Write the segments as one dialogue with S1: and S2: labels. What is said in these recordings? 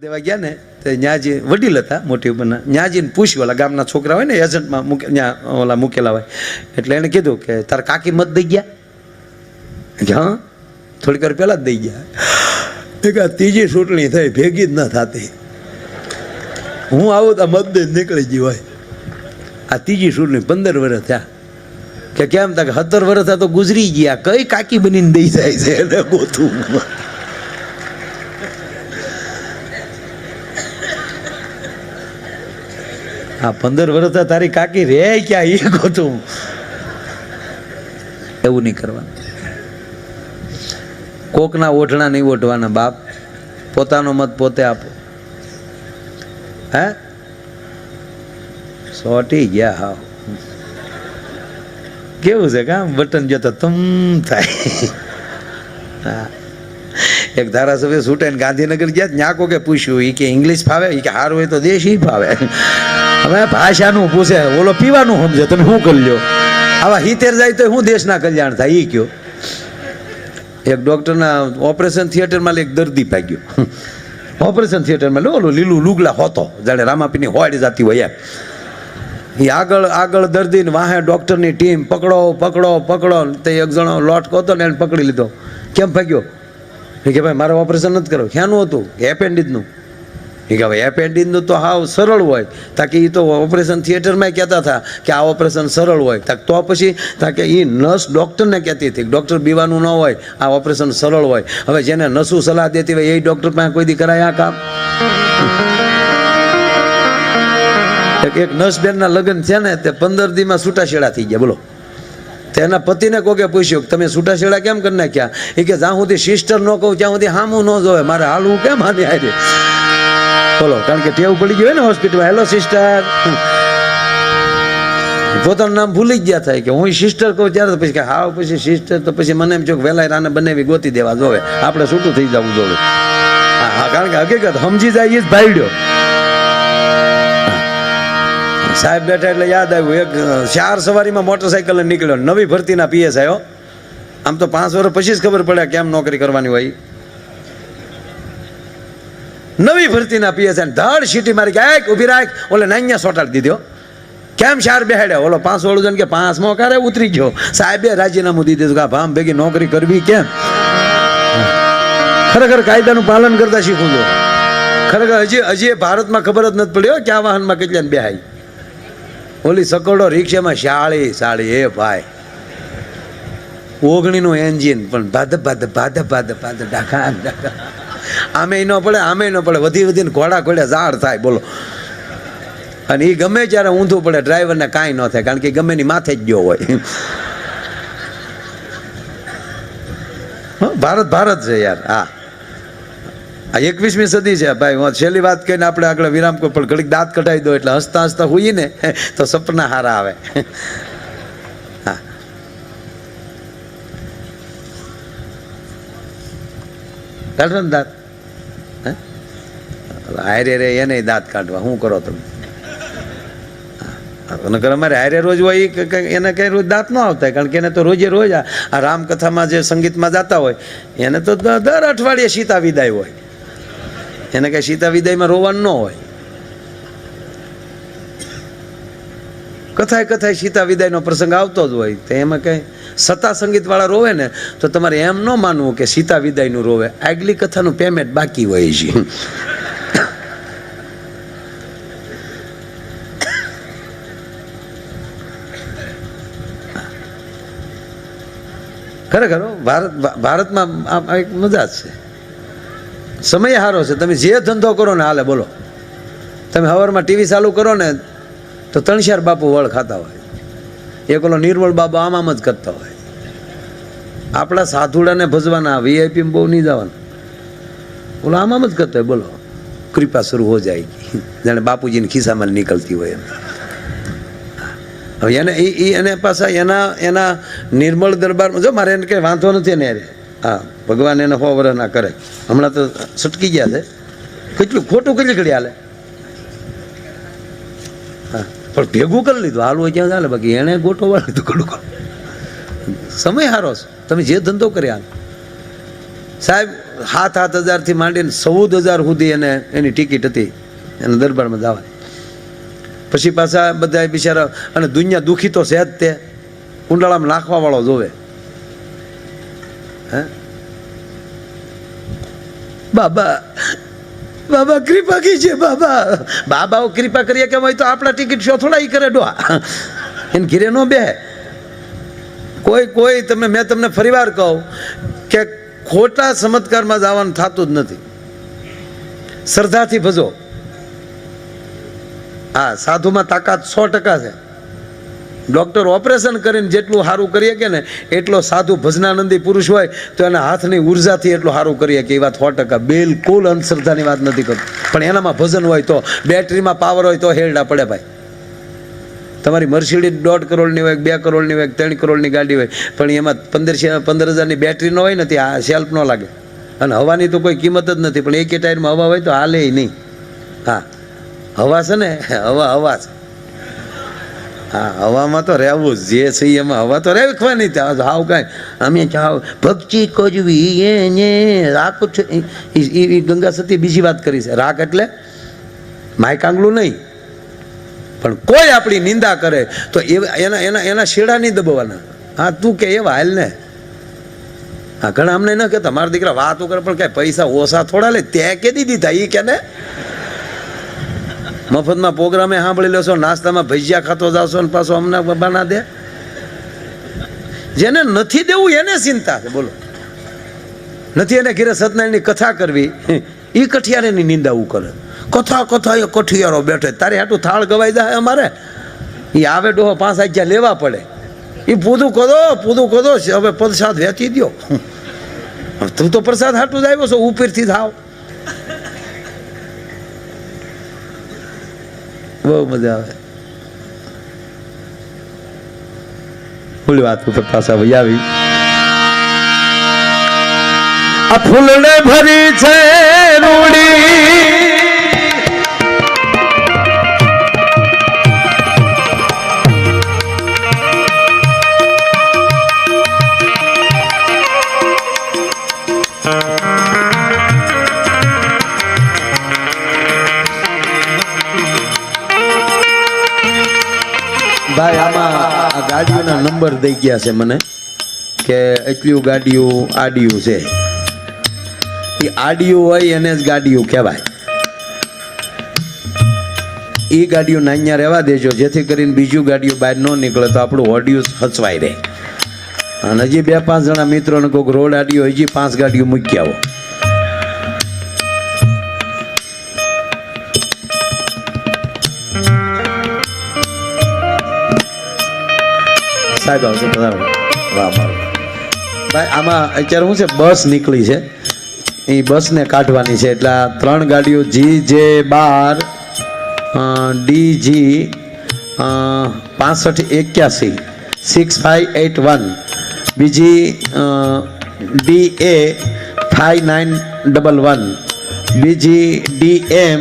S1: દેવા ગયા ને તે ન્યાજી વડીલ હતા મોટી ઉંમરના, ન્યાજીને પૂછ્યું, ઓલા ગામના છોકરા હોય ને, એજન્ટમાં મૂકે ત્યાં ઓલા મૂકેલા હોય. એટલે એને કીધું કે, તાર કાકી મત દઈ ગયા? હા. થોડીક વાર પહેલાં જ દઈ ગયા. ત્રીજી ચૂંટણી થઈ, ભેગી જ ન થતી. હું આવું તો મત દઈ નીકળી ગઈ હોય. આ ત્રીજી ચૂંટણી પંદર વર્ષ થયા. કે કેમ? તા કે સત્તર વર્ષ તો ગુજરી ગયા. કઈ કાકી બનીને દઈ જાય છે એને ગોતું. આ પંદર વર્ષ તારી કાકી રે ક્યાં? એ ગોતું. એવું નહીં કરવાનું. કોકના ઓઢણા નહીં ઓઢવાના બાપ. પોતાનો મત પોતે આપો. હે? સોટી ગયા હા કેવું છે કામ? બટન જોતા તમ થાય. એક ધારાસભ્ય છૂટાઈને ગાંધીનગર ગયા, ત્યાં કોકે પૂછ્યું એ કે ઇંગ્લિશ ફાવે? એ કે હાર હોય તો દેશ દેશી ફાવે. હવે ભાષાનું પૂછે ઓલો પીવાનું સમજે. તમે શું કરી લ્યો આવા હિતેર જાય તો શું દેશના કલ્યાણ થાય? એ કયો. એક ડૉક્ટરના ઓપરેશન થિયેટરમાં એક દર્દી ભાગ્યો. ઓપરેશન થિયેટરમાં ઓલું લીલું લુગલા હોતો. જાણે રામાપીની હોડ જાતી હોય એ આગળ આગળ દર્દીને વાહે ડૉક્ટરની ટીમ પકડો પકડો પકડો. તે એક જણો લોટ હતો ને એને પકડી લીધો. કેમ ભાગ્યો? કે ભાઈ, મારે ઓપરેશન નથી કરવું ક્યાંનું હતું? એપેન્ડિજનું કે હવે એપેન્ડિજનું તો હાવ સરળ હોય. તાકે એ તો ઓપરેશન થિયેટરમાં કહેતા હતા કે આ ઓપરેશન સરળ હોય. તાક તો પછી તાકે એ નર્સ ડૉક્ટરને કહેતી હતી ડૉક્ટર બીવાનું ન હોય, આ ઓપરેશન સરળ હોય. હવે જેને નસું સલાહ દેતી હોય એ ડૉક્ટર પાસે કોઈ દી કરાય આ કામ? એક નર્સબેનના લગ્ન છે ને તે પંદર દીમાં છૂટાછેડા થઈ ગયા, બોલો. તેના પતિને કોકે પૂછ્યું કે તમે છૂટાછેડા કેમ કરી નાખ્યા? એ કે જ્યાં સુધી સિસ્ટર ન કહું ત્યાં સુધી હામું ન જોવે. મારે હાલવું કેમ આની હારે? બોલો, કારણ કે ટેવ પડી ગયું ને હોસ્પિટલમાં. હેલો સિસ્ટર પોતાનું નામ ભૂલી ગયા થાય કે હું સિસ્ટર કહું ત્યારે પછી કે હાવ પછી સિસ્ટર તો પછી મને એમ છો કે વહેલા રાને બનાવી ગોતી દેવા જોવે આપણે છૂટું થઈ જવું જોવે હા કારણ કે હકીકત સમજી જાય એ જ ભાઈડ્યો સાહેબ બેઠા એટલે યાદ આવ્યું, એક ચાર સવારીમાં મોટરસાઇકલ નીકળ્યો, નવી ભરતીના પીએસ આવ્યો. આમ તો પાંચ વર્ષ પછી જ ખબર પડે કેમ નોકરી કરવાની હોય નવી ભરતીના પીએસ ધડ સીટી મારી કે ઊભી રાખ. ઓલે નાન્યા સોટાડી દીધો. કેમ શાર બેહાડ્યો? ઓલો પાંચ ઓળો જણ કે પાંચ મો કારે ઉતરી ગયો. સાહેબે રાજીનામું દીધું કે ભામ ભેગી નોકરી કરવી કેમ? ખરેખર કાયદાનું પાલન કરતા શીખવું જો ખરેખર હજી હજી ભારતમાં ખબર જ નથી પડ્યો કે આ વાહનમાં કેટલાને બેહાય. ઓલી સકોડો રિક્ષામાં શાળી શાળી, એ ભાઈ. ઓગણીનું એન્જિન, પણ ભાદ ભાદ ભાદ ભાદ ભાદ ડાકા ડાકા આમે ન પડે આમે ન પડે. વધી વધીને ઘોડા ઘોડે ઝાડ થાય, બોલો. અને એ ગમે ત્યારે ઊંધું પડે, ડ્રાઈવરને કાંઈ ન થાય, કારણ કે ગમે ની માથે જ ગયો હોય. ભારત ભારત છે યાર, હા. આ એકવીસમી સદી છે, ભાઈ, હું છેલ્લી વાત કહીને આપણે આગળ વિરામ કોઈ પણ ઘડીક દાંત કઢાવી દો એટલે હસતા હસતા હોઈએ ને, તો સપના હારા આવે. કાઢો ને દાંત? હારે રે એને દાંત કાઢવા. શું કરો તમે? નકર અમારે હારે રોજ હોય એને કઈ રોજ દાંત ન આવતા કારણ કે એને તો રોજે રોજ આ રામકથામાં જે સંગીતમાં જતા હોય, એને તો દર અઠવાડિયે સીતા વિદાય હોય. એને કઈ સીતા વિદાયમાં રોવાનું ન હોય. કથાય કથાય સીતા વિદાયનો પ્રસંગ આવતો જ હોય. તો એમાં કંઈ સત્તા સંગીતવાળા રોવે ને, તો તમારે એમ ન માનવું કે સીતા વિદાયનું રોવે. આગલી કથાનું પેમેન્ટ બાકી હોય છે. ખરેખર ભારત, ભારતમાં આ એક મજા જ છે. સમય સારો છે. તમે જે ધંધો કરો ને હાલે, બોલો. તમે હવારમાં ટીવી ચાલુ કરો ને તો ત્રણ ચાર બાપુ વળ ખાતા હોય. એક ઓલો નિર્મળ બાબા આમ આમ જ કરતા હોય. આપણા સાધુડાને ભજવાના વીઆઈપી બહુ નહીં જવાના. ઓલો આમ આમ જ કરતા હોય, બોલો, કૃપા શરૂ હો જાય. જાણે બાપુજીની ખિસ્સામાં નીકળતી હોય એમ. હવે એને એ એને પાછા એના એના નિર્મળ દરબારમાં જો મારે એને કંઈ વાંધો નથી ને હા, ભગવાન એને વર્ષ ના કરે. હમણાં તો છટકી ગયા છે. કેટલું ખોટું કેટલી ઘડી હાલે? હા પણ ભેગું કરી લીધું. હાલવું ક્યાં ચાલે, બાકી એણે ગોઠવવા લીધું ઘણું ઘણું સમય સારો છે. તમે જે ધંધો કર્યા સાહેબ સાત સાત હજારથી માંડીને ચૌદ હજાર સુધી એને એની ટિકિટ હતી. એને દરબારમાં જવાની. પછી પાછા બધા બિચારા, અને દુનિયા દુઃખી તો છે જ તે. કુંડાળામાં નાખવા વાળો જોવે. હે? બાબા બાબા, કૃપા છે બાબા. બાબાઓ કૃપા કરીએ કે તો આપણા ટિકિટ શો થોડા ઈ કરે ડોહા. એને ઘીરે નો બે કોઈ કોઈ તમે, મેં તમને ફરીવાર કહું કે ખોટા ચમત્કારમાં જવાનું થતું જ નથી. શ્રદ્ધાથી ભજો. હા, સાધુમાં તાકાત સો ટકા છે. ડૉક્ટર ઓપરેશન કરીને જેટલું સારું કરીએ કે ને, એટલો સાધુ ભજનાનંદી પુરુષ હોય તો એના હાથની ઉર્જાથી એટલું સારું કરીએ કે એ વાત સો ટકા બિલકુલ અંધશ્રદ્ધાની વાત નથી કરતો. પણ એનામાં ભજન હોય તો, બેટરીમાં પાવર હોય તો હેરડા પડે ભાઈ. તમારી મર્સિડીઝ દોઢ કરોડની હોય, બે કરોડની હોય, ત્રણ કરોડની ગાડી હોય, પણ એમાં પંદર પંદર હજારની બેટરી ન હોય ને, તે આ સેલ્ફ ન લાગે. અને હવાની તો કોઈ કિંમત જ નથી, પણ એક ટાયરમાં હવા હોય તો હાલે નહીં. હા. હવા છે ને, હવા હવા છે. હા, હવામાં તો રહેવું જ છે એમાં હવા તો રહેવાની ત્યાં હાવ કાંઈ. અમે ચાવ ભક્તિ કોજવી, એને છે. ઈ- ઈ ઈ ગંગા સતી બીજી વાત કરી છે. રાગ એટલે માયકાંગલું નહીં. પણ કોઈ આપણી નિંદા કરે તો એના એના એના શેડા નહીં દબાવવાના હા, તું કે એવા હાલ ને. હા, ઘણા અમને ન કહેતા, મારા દીકરા વાત કરે પણ કાંઈ પૈસા ઓછા થોડા લે, તે દીધી દીધા એ કે ને. મફતમાં પ્રોગ્રામે સાંભળી લેશો, નાસ્તામાં ભજીયા ખાતો જાશો ને પાછો અમને બના દે. જેને નથી દેવું એને ચિંતા છે, બોલો. નથી એને ઘેરે સત્યનારાયણની કથા કરવી એ કઠિયારેની નિંદા કરે. કથા કથા, એ કઠિયારો બેઠે. તારે હાટું થાળ ગવાઈ જાય અમારે? એ આવે ડોહો પાંચ આજ્યા લેવા પડે. એ પૂધું કદો પૂધું કદો હવે પ્રસાદ વેચી દ્યો. તું તો પ્રસાદ હાટું જ આવ્યો છો, ઉપરથી થાવ બહુ મજા આવે. ઓલી વાત ઉપર પાછા ભાઈ આવી. આ ફૂલને ભરી છે રૂડી ભાઈ આમાં આ ગાડીઓના નંબર દઈ ગયા છે મને કે એટલું ગાડીઓ આડિયું છે. એ આડિયું હોય એને જ ગાડીઓ કહેવાય. એ ગાડીઓ નાન્યા રહેવા દેજો જેથી કરીને બીજું ગાડીઓ બહાર ન નીકળે તો આપણું ઓડિયું હચવાઈ રહે. અને હજી બે પાંચ જણા મિત્રોને કોઈક રોડ આડિયો હજી પાંચ ગાડીઓ મૂકી આવો. સાહેબ આવશે ભાઈ, આમાં અત્યારે શું છે, બસ નીકળી છે. એ બસને કાઢવાની છે, એટલે ત્રણ ગાડીઓ જી જે બાર ડી જી પાસઠ, એક્યાસી સિક્સ ફાઇવ એટ વન બીજી D A five nine double one બીજી D M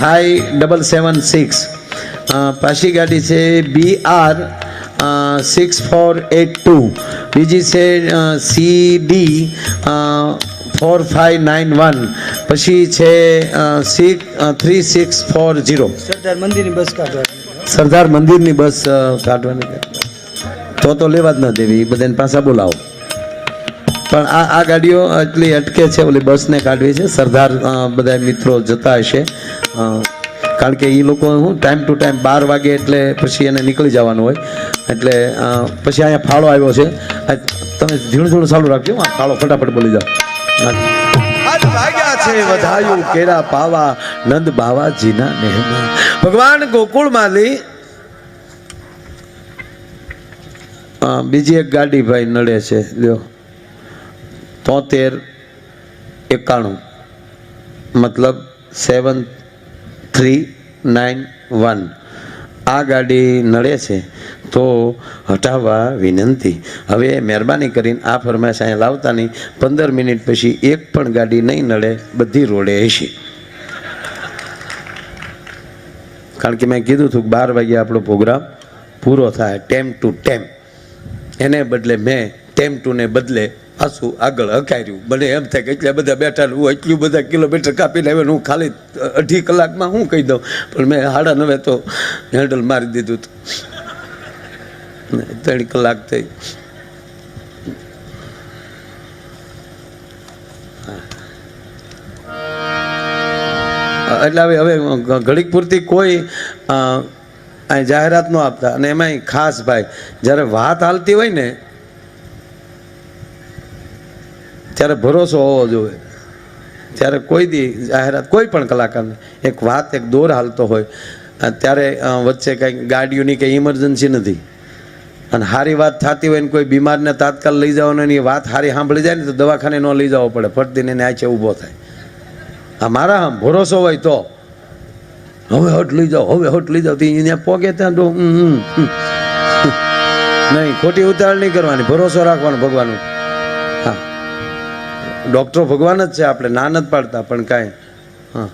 S1: five double seven six પાછી ગાડી છે B R six four eight two બીજી છે C D four five nine one પછી છે six three six four zero
S2: સરદાર મંદિરની બસ કાઢવાની.
S1: સરદાર મંદિરની બસ કાઢવાની. તો તો લેવા જ ન દેવી એ બધાને પાછા બોલાવો. પણ આ આ ગાડીઓ એટલી અટકે છે ઓલી બસને કાઢવી છે. સરદાર બધા મિત્રો જતા હશે. કારણ કે એ લોકો શું ટાઈમ ટુ ટાઈમ બાર વાગે એટલે પછી એને નીકળી જવાનું હોય. એટલે પછી અહીંયા ફાળો આવ્યો છે. તમે ઝીણું ઝીણું ચાલુ રાખજો આ ફાળો ફટાફટ બોલી જાઓ. છે વધાયું કેરા પાવા, નંદ બાવાજીના નેહમાં. ભગવાન ગોકુળ માલી. બીજી એક ગાડી ભાઈ નડે છે, લ્યો. તોતેર એકાણું. મતલબ સેવન થ્રી નાઇન વન આ ગાડી નડે છે, તો હટાવવા વિનંતી. હવે મહેરબાની કરીને આ ફરમાઈશ અહીંયા લાવતા નહીં પંદર મિનિટ પછી એક પણ ગાડી નહીં નડે, બધી રોડે હશે. કારણ કે મેં કીધું હતું બાર વાગે આપણો પ્રોગ્રામ પૂરો થાય, ટેમ ટુ ટેમ. એને બદલે મેં ટેમ ટુને બદલે આસુ આગળ હકાર્યું. મને એમ થાય કે એટલા બધા બેઠા હું એટલું બધા કિલોમીટર કાપીને આવ્યો હું ખાલી અઢી કલાકમાં હું કહી દઉં. પણ મેં હાડા નવે તો હેન્ડલ મારી દીધું હતું. ત્રણ કલાક થઈ. એટલે હવે હવે ઘડીક પૂરતી કોઈ અહીં જાહેરાત ન આપતા. અને એમાંય ખાસ ભાઈ, જ્યારે વાત હાલતી હોય ને ત્યારે ભરોસો હોવો જોઈએ. ત્યારે કોઈ દી જાહેરાત, કોઈ પણ કલાકારને એક વાત, એક દોર હાલતો હોય ત્યારે વચ્ચે કંઈક ગાડીઓની કંઈ ઇમરજન્સી નથી. અને સારી વાત થતી હોય ને કોઈ બીમારને તાત્કાલ લઈ જવાનો એની વાત સારી સાંભળી જાય ને તો દવાખાને ન લઈ જવો પડે. ફરતીને એને આચે ઊભો થાય. આ મારા આમ ભરોસો હોય તો. હવે હટ લઈ જાઓ, હવે હટ લઈ જાઓ. તો અહીંયા પોગે ત્યાં તો. નહીં, ખોટી ઉતાવળ નહીં કરવાની. ભરોસો રાખવાનો ભગવાનનો. ડૉક્ટરો ભગવાન જ છે આપણે ના નથી પાડતા પણ કાંઈ. હા.